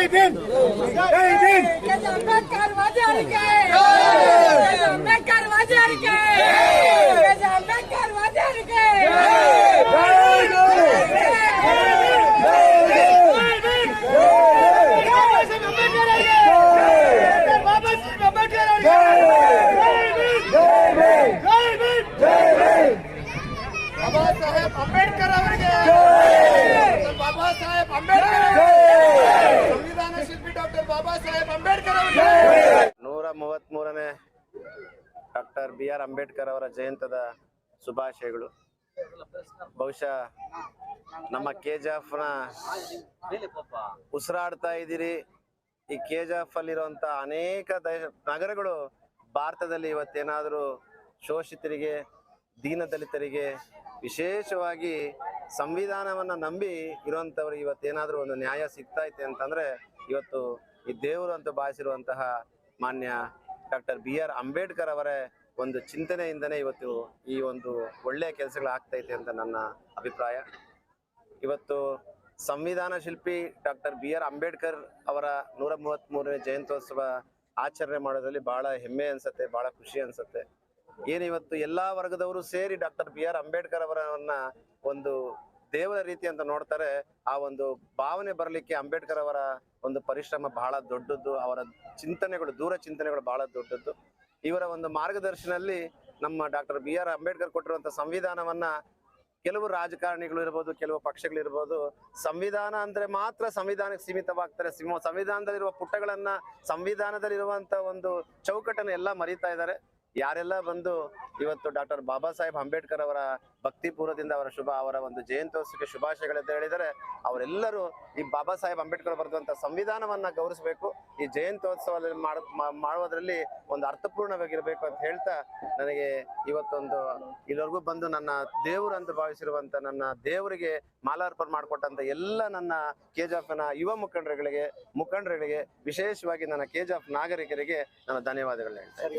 જય ભીમ જય ભીમ આંબેડકર વાદે ગયા ಬಾಬಾ ಸಾಹೇಬ್ ಅಂಬೇಡ್ಕರ್ ನೂರ ಮೂವತ್ತ್ಮೂರನೇ ಡಾಕ್ಟರ್ ಬಿ ಆರ್ ಅಂಬೇಡ್ಕರ್ ಅವರ ಜಯಂತದ ಶುಭಾಶಯಗಳು. ಬಹುಶಃ ನಮ್ಮ ಕೆ ಜಿ ನ ಉಸಿರಾಡ್ತಾ ಇದ್ದೀರಿ. ಈ ಕೆಜಾಫ್ ಅಲ್ಲಿರುವಂತ ಅನೇಕ ನಗರಗಳು ಭಾರತದಲ್ಲಿ ಇವತ್ತೇನಾದರೂ ಶೋಷಿತರಿಗೆ, ದೀನದಲಿತರಿಗೆ ವಿಶೇಷವಾಗಿ ಸಂವಿಧಾನವನ್ನ ನಂಬಿ ಇರುವಂತವ್ರಿಗೆ ಇವತ್ತೇನಾದರೂ ಒಂದು ನ್ಯಾಯ ಸಿಗ್ತಾ ಐತೆ ಅಂತಂದ್ರೆ ಇವತ್ತು ಈ ದೇವರು ಅಂತ ಭಾವಿಸಿರುವಂತಹ ಮಾನ್ಯ ಡಾಕ್ಟರ್ ಬಿ ಆರ್ ಅಂಬೇಡ್ಕರ್ ಅವರ ಒಂದು ಚಿಂತನೆಯಿಂದನೇ ಇವತ್ತು ಈ ಒಂದು ಒಳ್ಳೆಯ ಕೆಲಸಗಳು ಆಗ್ತೈತೆ ಅಂತ ನನ್ನ ಅಭಿಪ್ರಾಯ. ಇವತ್ತು ಸಂವಿಧಾನ ಶಿಲ್ಪಿ ಡಾಕ್ಟರ್ ಬಿ ಆರ್ ಅಂಬೇಡ್ಕರ್ ಅವರ ನೂರ ಮೂವತ್ತ್ ಮೂರನೇ ಜಯಂತ್ಯೋತ್ಸವ ಆಚರಣೆ ಮಾಡೋದ್ರಲ್ಲಿ ಬಹಳ ಹೆಮ್ಮೆ ಅನ್ಸತ್ತೆ, ಬಹಳ ಖುಷಿ ಅನ್ಸತ್ತೆ. ಏನಿವತ್ತು ಎಲ್ಲಾ ವರ್ಗದವರು ಸೇರಿ ಡಾಕ್ಟರ್ ಬಿ ಆರ್ ಅಂಬೇಡ್ಕರ್ ಅವರನ್ನ ಒಂದು ದೇವರ ರೀತಿ ಅಂತ ನೋಡ್ತಾರೆ, ಆ ಒಂದು ಭಾವನೆ ಬರಲಿಕ್ಕೆ ಅಂಬೇಡ್ಕರ್ ಅವರ ಒಂದು ಪರಿಶ್ರಮ ಬಹಳ ದೊಡ್ಡದ್ದು, ಅವರ ಚಿಂತನೆಗಳು, ದೂರ ಚಿಂತನೆಗಳು ಬಹಳ ದೊಡ್ಡದ್ದು. ಇವರ ಒಂದು ಮಾರ್ಗದರ್ಶನಲ್ಲಿ ನಮ್ಮ ಡಾಕ್ಟರ್ ಬಿ ಆರ್ ಅಂಬೇಡ್ಕರ್ ಕೊಟ್ಟಿರುವಂತ ಸಂವಿಧಾನವನ್ನ ಕೆಲವು ರಾಜಕಾರಣಿಗಳು ಇರ್ಬೋದು, ಕೆಲವು ಪಕ್ಷಗಳಿರ್ಬೋದು ಸಂವಿಧಾನ ಅಂದ್ರೆ ಮಾತ್ರ ಸಂವಿಧಾನಕ್ಕೆ ಸೀಮಿತವಾಗ್ತಾರೆ. ಸಂವಿಧಾನದಲ್ಲಿರುವ ಪುಟಗಳನ್ನ ಸಂವಿಧಾನದಲ್ಲಿರುವಂತ ಒಂದು ಚೌಕಟ್ಟನ್ನು ಎಲ್ಲ ಮರೀತಾ ಇದ್ದಾರೆ. ಯಾರೆಲ್ಲ ಬಂದು ಇವತ್ತು ಡಾಕ್ಟರ್ ಬಾಬಾ ಸಾಹೇಬ್ ಅಂಬೇಡ್ಕರ್ ಅವರ ಭಕ್ತಿಪೂರ್ವದಿಂದ ಅವರ ಶುಭ, ಅವರ ಒಂದು ಜಯಂತ್ಯೋತ್ಸವಕ್ಕೆ ಶುಭಾಶಯಗಳೆಂದು ಹೇಳಿದರೆ ಅವರೆಲ್ಲರೂ ಈ ಬಾಬಾ ಸಾಹೇಬ್ ಅಂಬೇಡ್ಕರ್ ಬರೆದಂತ ಸಂವಿಧಾನವನ್ನ ಗೌರವಿಸಬೇಕು. ಈ ಜಯಂತ್ಯೋತ್ಸವ ಮಾಡ- ಮಾಡುವುದರಲ್ಲಿ ಒಂದು ಅರ್ಥಪೂರ್ಣವಾಗಿರ್ಬೇಕು ಅಂತ ಹೇಳ್ತಾ ನನಗೆ ಇವತ್ತೊಂದು ಇಲ್ಲಿವರೆಗೂ ಬಂದು ನನ್ನ ದೇವರು ಅಂತ ಭಾವಿಸಿರುವಂತ ನನ್ನ ದೇವರಿಗೆ ಮಾಲಾರ್ಪಣೆ ಮಾಡಿಕೊಟ್ಟಂತ ಎಲ್ಲ ನನ್ನ ಕೆಜಾಫ್ನ ಯುವ ಮುಖಂಡರುಗಳಿಗೆ ಮುಖಂಡರುಗಳಿಗೆ ವಿಶೇಷವಾಗಿ ನನ್ನ ಕೆಜೆಎಫ್ ನಾಗರಿಕರಿಗೆ ನನ್ನ ಧನ್ಯವಾದಗಳು ಹೇಳ್ತೇನೆ